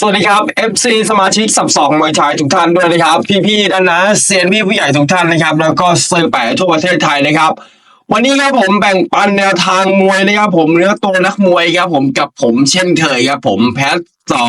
สวัสดีครับ FC สมาชิกสับสองมวยไทยทุกท่านด้วยนะครับ พี่ๆด้านนะเซียนพี่ผู้ใหญ่ทุกท่านนะครับ แล้วก็ซื้อแปะทั่วประเทศไทยนะครับ วันนี้ครับผมแบ่งปันแนวทางมวยนะครับ ผมเนื้อตัวนักมวยครับผมกับผมเช่นเคยครับผมแพท สอ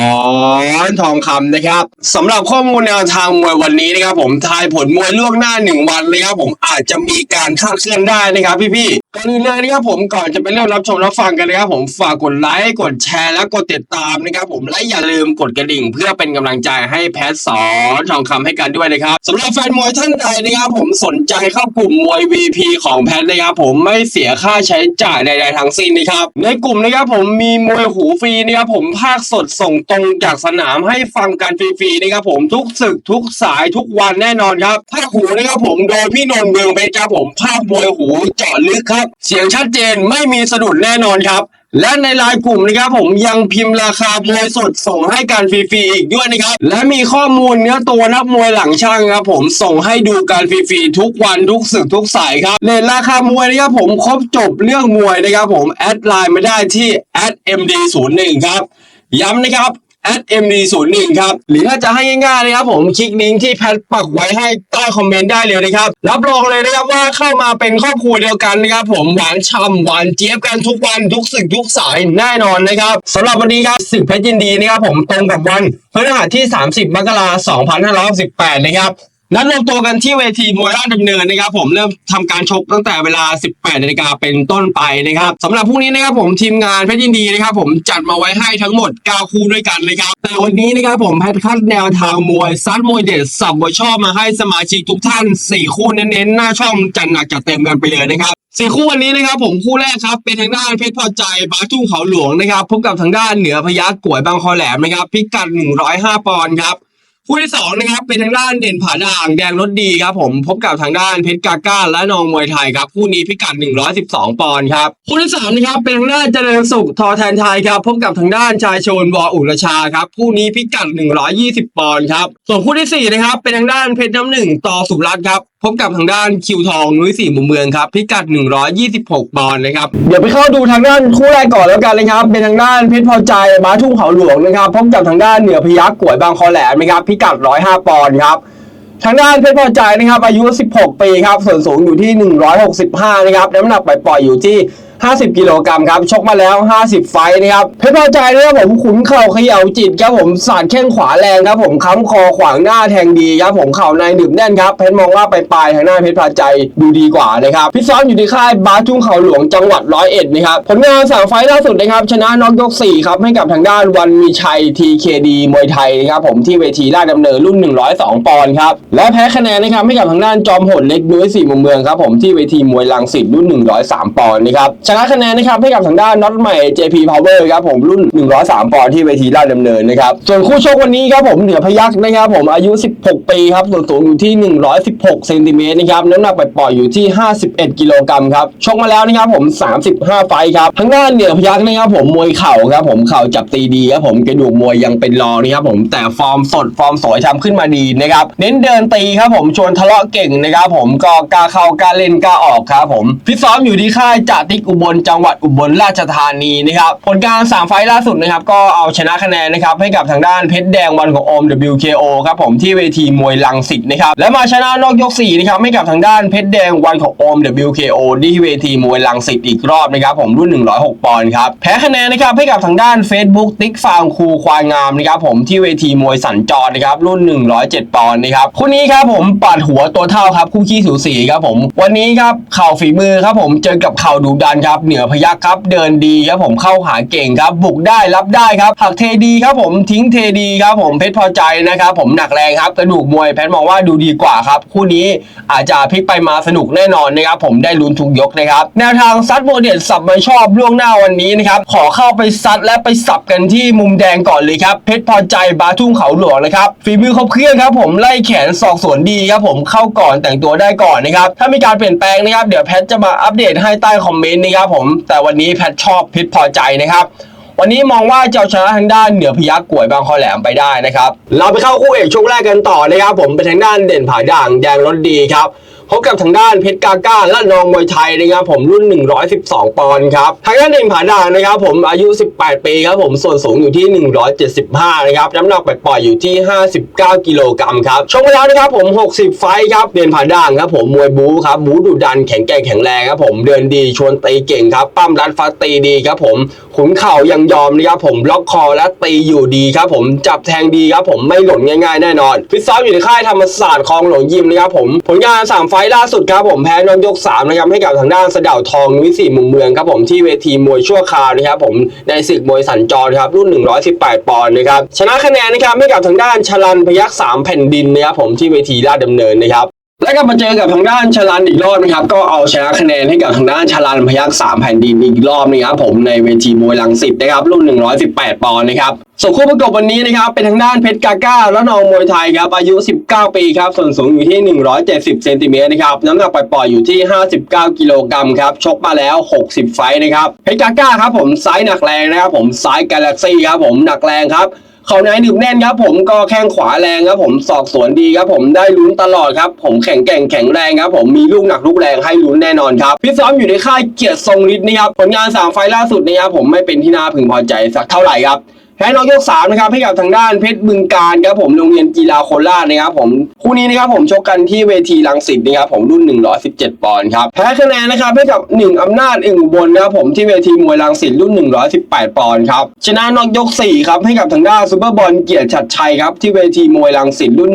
นทองคำนะครับสำหรับข้อมูลแนวทางมวยวันนี้นะครับ ผมทายผลมวยล่วงหน้าหนึ่งวันเลยครับผมอาจจะมีการคาดเคลื่อนได้นะครับ พี่ๆก่อนอื่นเลยนะครับผมก่อนจะไปเริ่มรับชมรับฟังกันนะครับ ผมฝากกดไลค์กดแชร์และกดติดตามนะครับ ผมและอย่าลืมกดกระดิ่ง เพื่อเป็นกำลังใจให้แพทสอนทองคำให้กันด้วยนะครับสำหรับแฟนมวยท่านใดนะครับผมสนใจเข้ากลุ่มมวย VP ของแพทนะครับผมไม่เสียค่าใช้จ่ายใด ๆทั้งสิ้นนะครับในกลุ่มนะครับผมมีมวยหูฟรีนะครับผมภาคสดส่งตรงจากสนามให้ฟังกันฟรีๆนะครับผมทุกศึกทุกสายทุกวันแน่นอนครับภาคหูนะครับผมโดยพี่นนท์เมืองเพชรครับผมภาคมวยหูเจาะลึกครับ เสียงชัดเจนไม่มีสะดุดแน่นอนครับและในไลน์กลุ่มนะครับผมยังพิมพ์ราคามวยสดส่งให้การฟรีๆอีกด้วยนะครับ และมีข้อมูลเนื้อตัวนักมวยหลังช่างครับผมส่งให้ดูการฟรีๆทุกวันทุกศึกทุกสายครับเลทราคามวยนะครับผมครบจบเรื่องมวยนะครับผมแอดไลน์มาได้ที่ @md01 ครับ ย้ำนะครับ @md01 ครับ หรือถ้าจะให้ง่ายๆนะครับผมคลิกลิงก์ที่แพทปักไว้ให้ใต้คอมเมนต์ได้เลยนะครับ รับรองเลยนะครับว่าเข้ามาเป็นครอบครัวเดียวกันนะครับ ผมหวานฉ่ำหวานเจี๊ยบกันทุกวันทุกสึกทุกสายแน่นอนนะครับสำหรับวันนี้ครับศึกเพชรยินดีนะครับผมตรงกับวันพฤหัสที่ 30 มกราคม2568 นะครับ นัดรวมตัวกันที่เวทีมวยราชดำเนินนะครับผมเริ่มทำการชกตั้งแต่เวลา 18นาฬิกาเป็นต้นไปนะครับสำหรับพรุ่งนี้นะครับผมทีมงานเพชรยินดีนะครับผมจัดมาไว้ให้ทั้งหมด 9 คู่ด้วยกันนะครับแต่วันนี้นะครับผมแพทย์คัดแนวทางมวยซัดมวยเด็ดสับมวยชอบมาให้สมาชิกทุกท่าน 4 คู่เน้นๆหน้าช่องจัดหนักจัดเต็มกันไปเลยนะครับสี่คู่วันนี้นะครับผมคู่แรกครับเป็นทางด้านเพชรพอใจบาทุ่งเขาหลวงนะครับพบกับทางด้านเหนือพยักกวยบางคอแหลมนะครับพิกัด105ปอนด์ครับ คู่ที่สองนะครับเป็นทางด้านเด่นผาด่างแดงรถดีครับผมพบกับทางด้านเพชรกาก้าและนองมวยไทยครับคู่นี้พิกัด 112 ปอนด์ครับคู่ที่สามนะครับเป็นทางด้านเจริญสุขทอแทนไทยครับพบกับทางด้านชายโชนวออุรชาครับคู่นี้พิกัด 120 ปอนด์ครับส่วนคู่ที่สี่นะครับเป็นทางด้านเพชรน้ำหนึ่งต่อสุรัตน์ครับ พบกับทางด้านคิวทองนุ้ยสี่มุมเมืองครับ พิกัด 126 ปอนด์นะครับ เดี๋ยวไปเข้าดูทางด้านคู่แรกก่อนแล้วกันนะครับ เป็นทางด้านเพชรพอใจบ้าทุ่งเขาหลวงนะครับพบกับทางด้านเหนือพยักกวยบางคอแหลมนะครับ พิกัด 105 ปอนด์ครับทางด้านเพชรพอใจนะครับ อายุ 16 ปีครับ ส่วนสูงอยู่ที่ 165 นะครับ น้ำหนักปล่อยๆอยู่ที่ 50 กิโลกรัมครับชกมาแล้ว 50 ไฟนะครับเพชรพอใจนะครับผมขุนเข่าเขย่าจิตครับผมสาดแข้งขวาแรงครับผมค้ำคอขวางหน้าแทงดีครับผมเข่าในหนึบแน่นครับเพชรมองว่าไปปลายทางหน้าเพชรพอใจดูดีกว่านะครับพี่ซ้อมอยู่ที่ค่ายบาทุ่งเขาหลวงจังหวัดร้อยเอ็ดนะครับผลงานสามไฟล่าสุดนะครับชนะน็อกยก4ครับให้กับทางด้านวันมีชัย TKD มวยไทยนะครับผมที่เวทีราชดำเนินรุ่น 102 ปอนด์ครับและแพ้คะแนนนะครับให้กับทางด้านจอมหดเล็กนุ้ยสี่มุมเมืองครับผมที่เวทีมวยลังสิตรุ่น 103 ปอนด์นะครับชนะคะแนนนะครับให้กับทางด้านน็อตใหม่ JP Power ครับผมรุ่น 103 ปอนด์ที่เวทีราชดำเนินนะครับส่วนคู่ชกวันนี้ครับผมเหนือพยักนะครับผมอายุ 16 ปีครับส่วนสูงอยู่ที่ 116เซนติเมตรนะครับน้ำหนักปล่อยอยู่ที่ 51 กิโลกรัมครับชกมาแล้วนะครับผม 35 ไฟครับทางด้านเหนือพยักนะครับผมมวยเข่าครับผมเข่าจับตีดีครับผมกระดูกมวยยังเป็นรองนะครับผมแต่ฟอร์มสดฟอร์มสวยทำขึ้นมาดีนะครับเน้นเดินตีครับผมชวนทะเลาะเก่งนะครับผมก็กล้าเข้ากล้าเล่นกล้าออกครับผมฟิซ้อมอยู่ที่ค่ายจ่าติ๊กอุบลจังหวัดอุบลราชธานีนะครับผลการสามไฟล์ล่าสุดนะครับก็เอาชนะคะแนนนะครับให้กับทางด้านเพชรแดงวันของโอม WKO ครับผมที่เวทีมวยลังสิตนะครับและมาชนะนอกยก4นะครับให้กับทางด้านเพชรแดงวันของโอม WKO ที่เวทีมวยลังสิตอีกรอบนะครับผมรุ่น 106 ปอนด์ครับแพ้คะแนนนะครับให้กับทางด้าน Facebook ติ๊กฟางคูควายงามนะครับผมที่เวทีมวยสัญจรนะครับรุ่น 107 ปอนด์นะครับคู่นี้ครับผมปัดหัวตัวเท่าครับคู่ขี้สูสีครับผมวันนี้ครับเข่าฝีมือครับผมเจอกับเข่าดุดันครับเหนือพยักครับ เดินดีครับผมเข้าหาเก่งครับ บุกได้รับได้ครับหักเทดีครับผมทิ้งเทดีครับผมเพชรพอใจนะครับผมหนักแรงครับกระดูกมวยแพทมองว่าดูดีกว่าครับคู่นี้อาจจะพลิกไปมาสนุกแน่นอนนะครับผมได้ลุ้นทุกยกนะครับแนวทางซัดโมเดลสับมาชอบล่วงหน้าวันนี้นะครับขอเข้าไปซัดและไปสับกันที่มุมแดงก่อนเลยครับเพชรพอใจบาทุ่งเขาหลวงนะครับฝีมือครบเครื่องครับ ผมไล่แขนศอกสวนดีครับผมเข้าก่อนแต่งตัวได้ก่อนนะครับถ้ามีการเปลี่ยนแปลงนะครับเดี๋ยวแพทจะมาอัปเดตให้ใต้คอมเมนต์นะครับผม แต่วันนี้แพทชอบพิษพอใจนะครับ วันนี้มองว่าจะเอาชนะทางด้านเหนือพยักกวยบางคอแหลมไปได้นะครับ เราไปเข้าคู่เอกช่วงแรกกันต่อนะครับ ผมเป็นทางด้านเด่นผาด่างแดงรถดีครับ พบกับทางด้านเพชรกาก้าและนองมวยไทยนะครับผมรุ่น 112 ปอนด์ครับทางด้านเด่นผาดางนะครับผมอายุ 18 ปีครับผมส่วนสูงอยู่ที่ 175 นะครับน้ำหนักปล่อยอยู่ที่ 59 กิโลกรัมครับชกมาแล้วนะครับผม 60 ไฟครับเด่นผาด่างครับผมมวยบู๊ครับบู๊ดุดันแข็งแกร่งแข็งแรงครับผมเดินดีชวนตีเก่งครับปั้มรัดฟัดตีดีครับผมขุนเข่ายังยอมนะครับผมล็อกคอและตีอยู่ดีครับผมจับแทงดีครับผมไม่หล่นง่าย ๆ แน่นอนฟิตซ้อมอยู่ในค่ายธรรมศาสตร์คลองหลวงยิมนะครับผมผลงานสามไฟล์ล่าสุดครับผมแพ้นองยกสามนะครับให้กับทางด้านเสะเดาวทองนุ้ยสี่มุมเมืองครับผมที่เวทีมวยชั่วคราวนะครับผมในศึกมวยสัญจรครับรุ่น 118 ปอนด์นะครับชนะคะแนนนะครับให้กับทางด้านชลันพยักสามแผ่นดินนะครับผมที่เวทีราชดำเนินนะครับ แล้วก็มาเจอกับทางด้านชลันอีกรอบนะครับ ก็เอาชนะคะแนนให้กับทางด้านชลันพยักสามแผ่นดินอีกรอบนะครับผมในเวทีมวยลังสิตนะครับรุ่น 118 ปอนด์นะครับส่วนคู่ประกบวันนี้นะครับเป็นทางด้านเพชรกาก้าและนองมวยไทยครับอายุ 19 ปีครับส่วนสูงอยู่ที่ 170 เซนติเมตรนะครับน้ำหนักปล่อยๆอยู่ที่ 59 กิโลกรัมครับชกมาแล้ว 60 ไฟนะครับเพชรกาก้าครับผมซ้ายหนักแรงนะครับผมซ้ายกาแล็กซี่ครับผมหนักแรงครับ เขาในหนึบแน่นครับ ผมก็แข้งขวาแรงครับ ผมสอกสวนดีครับ ผมได้ลุ้นตลอดครับ ผมแข็งแกร่งแข็งแรงครับ ผมมีลูกหนักลูกแรงให้ลุ้นแน่นอนครับพี่ซ้อมอยู่ในค่ายเกียรติทรงฤทธิ์นะครับผลงานสามไฟล์ล่าสุดนะครับผมไม่เป็นที่น่าพึงพอใจสักเท่าไหร่ครับ แพ้น้องยกสามนะครับให้กับทางด้านเพชรบึงการครับผมโรงเรียนกีฬาโคราชนะครับผมคู่นี้นะครับผมชกกันที่เวทีรังสิตนะครับผมรุ่น 117 ปอนด์ครับแพ้คะแนนนะครับให้กับหนึ่งอำนาจอึ่งบลนะครับผมที่เวทีมวยรังสิตรุ่น 118 ปอนด์ครับชนะนอกยก4ครับให้กับทางด้านซูเปอร์บอลเกียรติชัดชัยครับที่เวทีมวยรังสิตรุ่น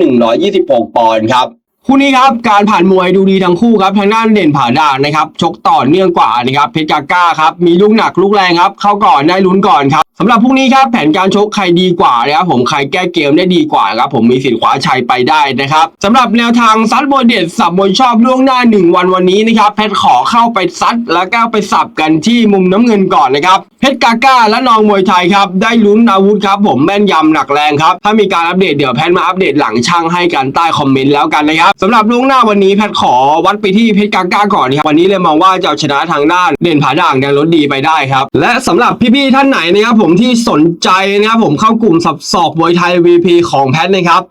126 ปอนด์ครับ คู่นี้ครับการผ่านมวยดูดีทั้งคู่ครับทางด้านเด่นผาด่างนะครับชกต่อเนื่องกว่านะครับเพชรกาก้าครับมีลูกหนักลูกแรงครับเข้าก่อนได้ลุ้นก่อนครับสำหรับพรุ่งนี้ครับแผนการชกใครดีกว่านะครับผมใครแก้เกมได้ดีกว่าครับผมมีสิทธิ์คว้าชัยไปได้นะครับสำหรับแนวทางซัดมวยเด็ดสับมวยชอบล่วงหน้าหนึ่งวันวันนี้นะครับเพชรขอเข้าไปซัดแล้วก็ไปสับกันที่มุมน้ำเงินก่อนนะครับเพชรกาก้าและนองมวยไทยครับได้ลุ้นอาวุธครับผมแม่นยำหนักแรงครับถ้ามีการอัปเดตเดี๋ยวแพทมาอัปเดตหลังช่างให้กันใต้คอมเมนต์แล้วกันนะครับสำหรับล่วงหน้าวันนี้แพทขอวัดไปที่เพชรกาก้าก่อนนะครับวันนี้เลยมองว่าจะเอาชนะทางด้านเด่นผาด่างแดงรถดีไปได้ครับ และสำหรับพี่ๆท่านไหนนะครับผมที่สนใจนะครับผมเข้ากลุ่มสับสอกบวยไทย VP ของแพทนะครับ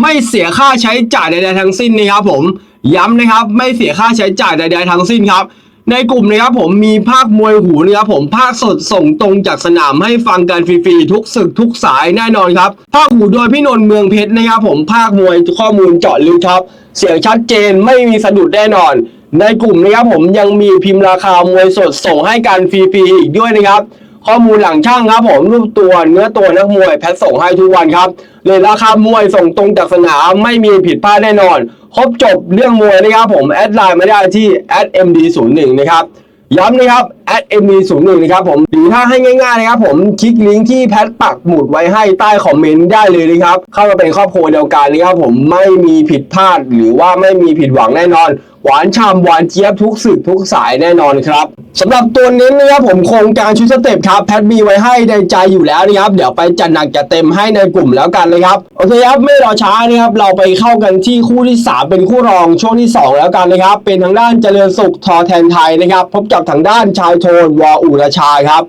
ไม่เสียค่าใช้จ่ายใดๆทั้งสิ้นนะครับผมย้ำนะครับไม่เสียค่าใช้จ่ายใดๆทั้งสิ้นครับ ในกลุ่มนะครับผมมีภาคมวยหูนะครับผมภาคสดส่งตรงจากสนามให้ฟังกันฟรีๆทุกศึกทุกสายแน่นอนครับ ภาคหูโดยพี่นนท์เมืองเพชรนะครับผมภาคมวยข้อมูลเจาะลึกครับ เสียงชัดเจนไม่มีสะดุดแน่นอน ในกลุ่มนะครับผมยังมีพิมพ์ราคามวยสดส่งให้กันฟรีๆอีกด้วยนะครับ ข้อมูลหลังช่างครับผมรูปตัวเนื้อตัวนักมวยแพทส่งให้ทุกวันครับเลยราคามวยส่งตรงจากสนามไม่มีผิดพลาดแน่นอน ครบจบเรื่องมวยนะครับผมแอดไลน์มาได้ที่ @md01 นะครับย้ำนะครับ @md01 นะครับผมหรือถ้าให้ง่ายๆนะครับผมคลิกลิงก์ที่แพทปักหมุดไว้ให้ใต้คอมเมนต์ได้เลยนะครับเข้ามาเป็นครอบครัวเดียวกันนะครับผมไม่มีผิดพลาดหรือว่าไม่มีผิดหวังแน่นอน หวานฉ่ำหวานเจี๊ยบทุกสึกทุกสายแน่นอนครับสำหรับตัวนี้นะครับผมโครงการชุดสเต็ปครับแพทมีไว้ให้ในใจอยู่แล้วนะครับ เดี๋ยวไปจัดหนักจัดเต็มให้ในกลุ่มแล้วกันเลยครับโอเคครับไม่รอช้านะครับเราไปเข้ากันที่คู่ที่ 3 เป็นคู่รองช่วงที่ 2 แล้วกันนะครับ เป็นทางด้านเจริญสุขทอแทนไทยนะครับพบกับทางด้านชายโทนวออุรชาครับ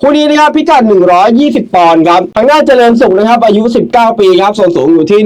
คู่นี้นะครับพิกัด 120 ปอนด์ครับทางด้านเจริญสุขนะครับอายุ 19 ปีครับส่วนสูงอยู่ที่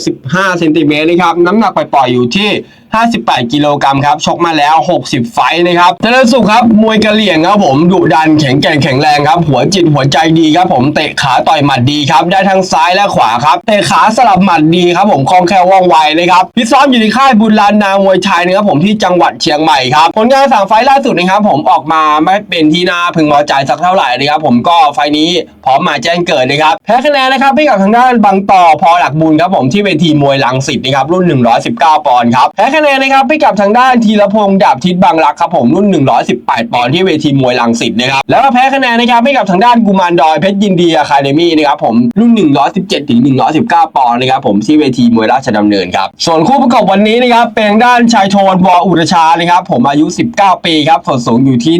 165เซนติเมตรนะครับน้ำหนักปล่อยๆอยู่ที่ 58 กิโลกรัมครับ ชกมาแล้ว 60 ไฟนะครับเจริญสุขครับ มวยกระเหลี่ยงครับผม ดุดันแข็งแกร่งแข็งแรงครับ หัวจิตหัวใจดีครับผม เตะขาต่อยหมัดดีครับ ได้ทั้งซ้ายและขวาครับ เตะขาสลับหมัดดีครับผม คล่องแคล่วว่องไวนะครับพิซ้อมอยู่ที่ค่ายบุญลานนามวยไทยนะครับผมที่จังหวัดเชียงใหม่ครับ ผลงานสามไฟล่าสุดนะครับผม ออกมาไม่เป็นที่น่าพึงพอใจสักเท่าไหร่นะครับผม ก็ไฟนี้พร้อมมาแจ้งเกิดนะครับ แพ้คะแนนนะครับให้กับทางด้านบางต่อพอหลักบุญครับผมที่เวทีมวยลังสิตนะครับรุ่น 119 ปอนด์ครับแพ้คะแนนนะครับให้กับทางด้านธีรพงษ์ดาบทิศบางรักครับผมรุ่น 118 ปอนด์ที่เวทีมวยลังสิตนะครับแล้วก็แพ้คะแนนนะครับให้กับทางด้านกุมารดอยเพชรยินดีอะคาเดมี่นะครับผมรุ่น 117ถึง119 ปอนด์นะครับผมที่เวทีมวยราชดำเนินครับส่วนคู่ประกอบวันนี้นะครับเป็นด้านชายโทนวออุรชานะครับผมอายุ 19 ปีครับส่วนสูงอยู่ที่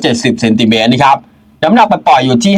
170เซนติเมตรนะครับ น้ำหนักไปปล่อยอยู่ที่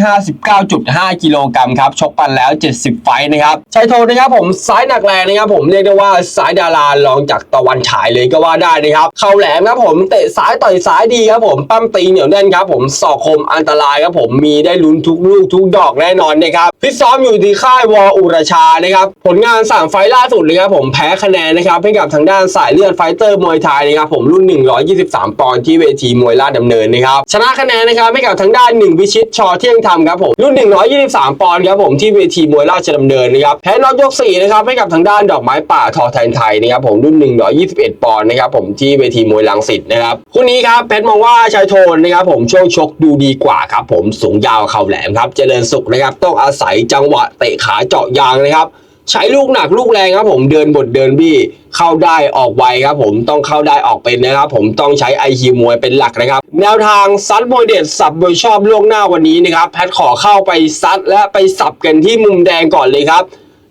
59.5 กิโลกรัมครับ ชกปันแล้ว 70 ไฟต์นะครับชัยโทนะครับผมซ้ายหนักแรงนะครับผมเรียกได้ว่าซ้ายดารารองจากตะวันฉายเลยก็ว่าได้นะครับเข่าแหลมครับผมเตะซ้ายต่อยซ้ายดีครับผมปั้มตีเหนียวแน่นครับผมศอกคมอันตรายครับผมมีได้ลุ้นทุกลูกทุกดอกแน่นอนนะครับฟิซ้อมอยู่ที่ค่ายวออุรชานะครับผลงานสั่งไฟล์ล่าสุดเลยครับผมแพ้คะแนนนะครับให้กับทางด้านสายเลือดไฟเตอร์มวยไทยนะครับผมรุ่น 123 ปอนด์ที่เวทีมวยลาดดำเนินนะครับชนะคะแนนนะครับให้กับทางด้านหนึ่งวิชิตชอเที่ยงธรรมครับผมรุ่น 123 ปอนด์ครับผมที่เวทีมวยราชดำเนินนะครับแพ้น็อกยก4นะครับให้กับทางด้านดอกไม้ป่าทอแทนไทยนะครับผมรุ่น 121 ปอนด์นะครับผมที่เวทีมวยลังสิตนะครับคู่นี้ครับเพชรมองว่าชายโทนนะครับผมช่วงชกดูดีกว่าครับผมสูงยาวเข่าแหลมครับเจริญสุขนะครับต้องอาศัยจังหวะเตะขาเจาะยางนะครับ ใช้ลูกหนักลูกแรงครับผมเดินบทเดินบี้เข้าได้ออกไวครับผมต้องเข้าได้ออกเป็นนะครับผมต้องใช้ไอคิวมวยเป็นหลักนะครับ แนวทางซัดมวยเด็ดสับโดยชอบล่วงหน้าวันนี้นะครับแพทขอเข้าไปซัดและไปสับกันที่มุมแดงก่อนเลยครับ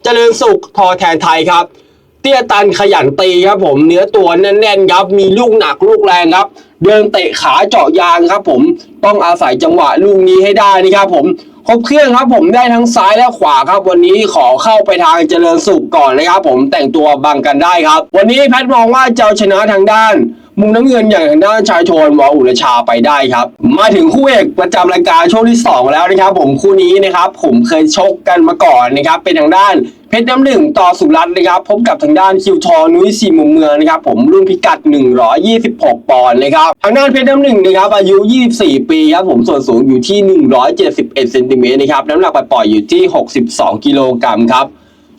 เจริญสุขทอแทนไทยครับเตี้ยตันขยันตีครับผมเนื้อตัวแน่นๆครับมีลูกหนักลูกแรงครับ เดินเตะขาเจาะยางครับผมต้องอาศัยจังหวะลูกนี้ให้ได้นะครับผม ครบเครื่องครับผมได้ทั้งซ้ายและขวาครับ วันนี้ขอเข้าไปทางเจริญสุขก่อนนะครับ ผมแต่งตัวบังกันได้ครับ วันนี้แพทมองว่าจะชนะทางด้าน มุมน้ำเงินอย่างทางด้านชายโทนวออุรชาไปได้ครับ มาถึงคู่เอกประจำรายการช่วงที่ 2 แล้วนะครับ ผมคู่นี้นะครับ ผมเคยชกกันมาก่อนนะครับ เป็นทางด้านเพชรน้ำหนึ่งต่อสุรัตน์นะครับพบกับทางด้านคิวทอนุ้ยสี่มุมเมืองนะครับ ผมรุ่นพิกัด 126 ปอนด์นะครับทางด้านเพชรน้ำหนึ่งนะครับอายุ 24 ปีครับผมส่วนสูงอยู่ที่ 171เซนติเมตรนะครับน้ำหนักปล่อยอยู่ที่ 62 กิโลกรัมครับ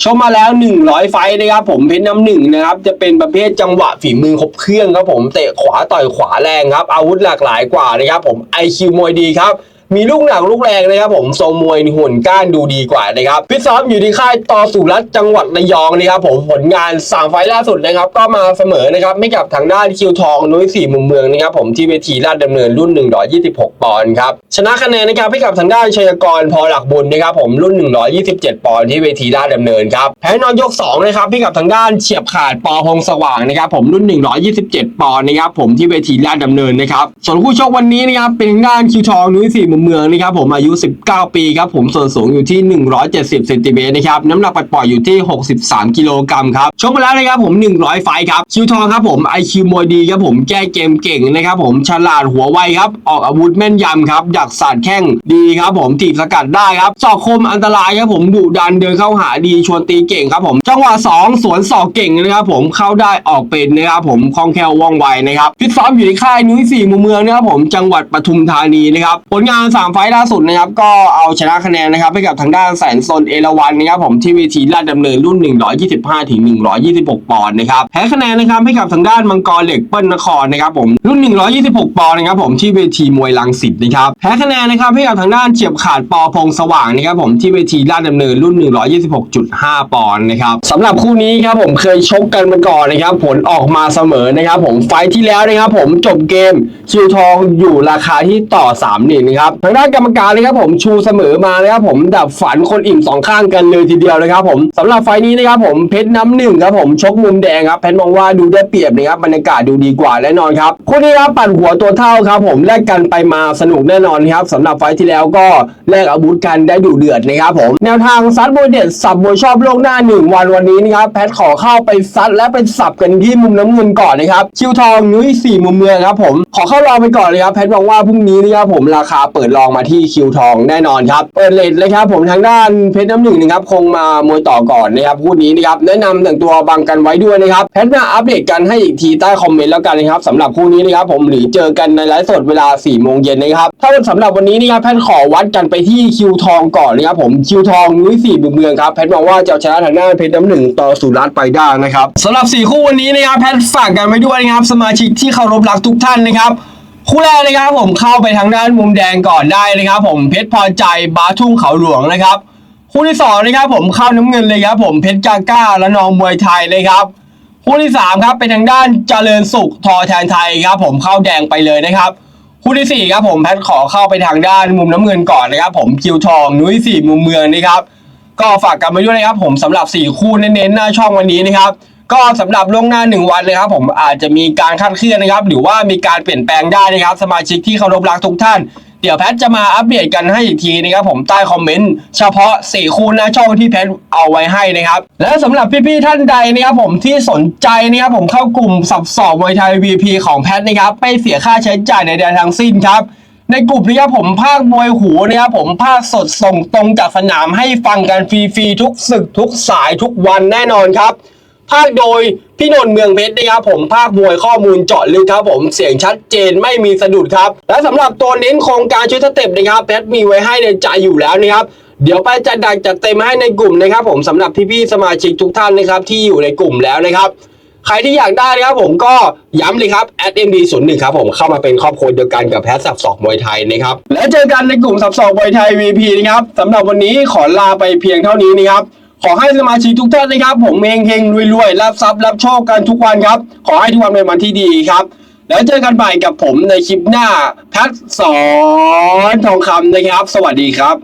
ชมมาแล้ว 100 ไฟนะครับผมเพชรน้ำหนึ่งนะครับจะเป็นประเภทจังหวะฝีมือครบเครื่องครับผมเตะขวาต่อยขวาแรงครับอาวุธหลากหลายกว่านะครับผม IQ มวยดีครับ มีลูกหนักลูกแรงนะครับผมทรงมวยหุ่นก้านดูดีกว่านะครับพิตซ้อมอยู่ที่ค่ายต่อสุรัตจังหวัดระยองนะครับผมผลงานสามไฟล์ล่าสุดนะครับก็มาเสมอนะครับไม่กับทางด้านคิวทองนุ้ยสี่มุมเมืองนะครับผมที่เวทีลาดดำเนินรุ่น 126 ปอนด์ครับชนะคะแนนนะครับให้กับทางด้านชัยกรพอหลักบุญนะครับผมรุ่น 127 ปอนด์ที่เวทีลาดดำเนินครับแพ้นอนยก2นะครับให้กับทางด้านเฉียบขาดปอพงสว่างนะครับผมรุ่น 127 ปอนด์นะครับผมที่เวทีลาดดำเนินนะครับส่วนคู่ชกวันนี้นะครับเป็นทางด้านคิวทองนุ้ยสี่มุมเมืองนะครับผมอายุ 19 ปีครับผมส่วนสูงอยู่ที่ 170เซนติเมตรนะครับน้ำหนักปล่อยอยู่ที่ 63 กิโลกรัมครับชกมาแล้วนะครับผม 100 ไฟครับคิวทองครับผม IQ มวยดีครับผมแก้เกมเก่งนะครับผมฉลาดหัวไวครับออกอาวุธแม่นยำครับดักสาดแข้งดีครับผมถีบสกัดได้ครับศอกคมอันตรายครับผมดุดันเดินเข้าหาดีชวนตีเก่งครับผมจังหวะ2สวนศอกเก่งนะครับผมเข้าได้ออกเป็นนะครับผมคล่องแคล่วว่องไวนะครับฟิตซ้อมอยู่ที่ค่ายนุ้ยสี่มุมเมืองนะครับผมจังหวัดปทุมธานีนะครับผลงาน3ไฟล์ล่าสุดนะครับ ก็เอาชนะคะแนนนะครับให้กับทางด้านแสนซนเอราวันนะครับผมที่เวทีลาดดำเนินรุ่น 125ถึง126 ปอนด์นะครับแพ้คะแนนนะครับให้กับทางด้านมังกรเหล็กเปิ้ลนครนะครับผมรุ่น 126 ปอนด์นะครับผมที่เวทีมวยลังสิตนะครับแพ้คะแนนนะครับให้กับทางด้านเฉียบขาดปอพงสว่างนะครับผมที่เวทีลาดดำเนินรุ่น 126.5 ปอนด์นะครับสำหรับคู่นี้ครับผมเคยชกกันมาก่อนนะครับผลออกมาเสมอนะครับผมไฟท์ที่แล้วนะครับผมจบเกมคิวทองอยู่ราคาที่ต่อ3นี่นะครับทางด้านกรรมการเลยครับผมชูเสมอมานะครับผมดับฝันคนอิ่มสองข้างกันเลยทีเดียวนะครับผมสำหรับไฟนี้นะครับผมเพชรน้ำหนึ่งครับผมชกมุมแดงครับเพชรมองว่าดูได้เปรียบนะครับบรรยากาศดูดีกว่าแน่นอนครับคู่นี้ครับปั่นหัวตัวเท่าครับผมแลกกันไปมาสนุกแน่นอนครับสำหรับไฟที่แล้วก็แลกอาวุธกันได้ดูเดือดนะครับผมแนวทางซัดมวยเด็ดสับมวยชอบโลกหน้าหนึ่งวันวันนี้นะครับแพทขอเข้าไปซัดและไปสับกันที่มุมน้ำเงินก่อนนะครับคิวทองนุ้ยสี่มุมเมืองครับผมขอเข้ารองไปก่อนเลยครับแพทมองว่าพรุ่งนี้นะครับผมราคาเปิดรองมาที่คิวทองแน่นอนครับ เปิดเลทเลยครับผมทางด้านเพชรน้ำหนึ่งนะครับคงมามวยต่อก่อนนะครับคู่นี้นะครับแนะนำแต่งตัวบังกันไว้ด้วยนะครับแพทมาอัปเดตกันให้อีกทีใต้คอมเมนต์แล้วกันนะครับสำหรับคู่นี้นะครับผมหรือเจอกันในไลฟ์สดเวลา4ี่โมงเย็นนะครับถ้าสำหรับวันนี้นะครับแพทขอวัดกันไปที่คิวทองก่อนนะครับผมคิวทองนุ้ยสี่บุกเมืองครับแพทมองว่าจะชนะทางด้านเพชรน้ำหนึ่งต่อสุรัตน์ไปได้นะครับสำหรับสี่คู่วันนี้นะครับแพทฝากกันไว้ด้วยนะครับสมาชิกที่เคารพรักทุกท่านนะครับ คู่แรกนะครับผมเข้าไปทางด้านมุมแดงก่อนได้นะครับ ผมเพชรพรใจบาทุ่งเขาหลวงนะครับคู่ที่สองนะครับผมเข้าน้ำเงินเลยครับผมเพชรกาก้าและนองมวยไทยเลยครับคู่ที่สามครับเป็นทางด้านเจริญสุขทอแทนไทยครับผมเข้าแดงไปเลยนะครับคู่ที่สี่ครับผมแพทขอเข้าไปทางด้านมุมน้ำเงินก่อนนะครับ ผมคิวทองนุ้ยสี่มุมเมืองนะครับ ก็ฝากกันไปด้วยนะครับ ผมสำหรับ 4 คู่เน้นๆหน้าช่องวันนี้นะครับ ก็สำหรับล่วงหน้า 1 วันเลยครับผมอาจจะมีการคาดเคลื่อนนะครับ หรือว่ามีการเปลี่ยนแปลงได้นะครับ สมาชิกที่เคารพรักทุกท่าน เดี๋ยวแพทจะมาอัปเดตกันให้อีกทีนะครับผมใต้คอมเมนต์เฉพาะสี่คู่หน้าช่องที่แพทเอาไว้ให้นะครับ และสำหรับพี่ๆท่านใดนะครับผมที่สนใจนะครับผมเข้ากลุ่มสับสอบมวยไทย VP ของแพทนะครับไม่เสียค่าใช้จ่ายใดๆทั้งสิ้นครับในกลุ่มนี้ครับผมภาคมวยหูนะครับผมภาคสดส่งตรงจากสนามให้ฟังกันฟรีๆทุกศึกทุกสายทุกวันแน่นอนครับ ภาคโดยพี่นนท์เมืองเพชรนะครับผมภาคมวยข้อมูลเจาะลึกครับผมเสียงชัดเจนไม่มีสะดุดครับ และสำหรับตัวเน้นโครงการชุดสเต็ปนะครับแพทมีไว้ให้ในใจอยู่แล้วนะครับเดี๋ยวไปจัดดักจัดเต็มให้ในกลุ่มนะครับ ผมสำหรับพี่ๆสมาชิกทุกท่านนะครับที่อยู่ในกลุ่มแล้วนะครับใครที่อยากได้นะครับผมก็ย้ำเลยครับ @md 0 1ครับผมเข้ามาเป็นครอบครัวเดียวกันกับแพทสับสอกมวยไทยนะครับแล้วเจอกันในกลุ่มสับสอกมวยไทย VP นะครับสำหรับวันนี้ขอลาไปเพียงเท่านี้นะครับ ขอให้สมาชิกทุกท่านนะครับ ผมเฮงเฮงรวยๆรับทรัพย์รับโชคกันทุกวันครับ ขอให้ทุกวันเป็นวันที่ดีครับ แล้วเจอกันใหม่กับผมในคลิปหน้าแพทสอนทองคำนะครับ สวัสดีครับ